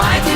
ดั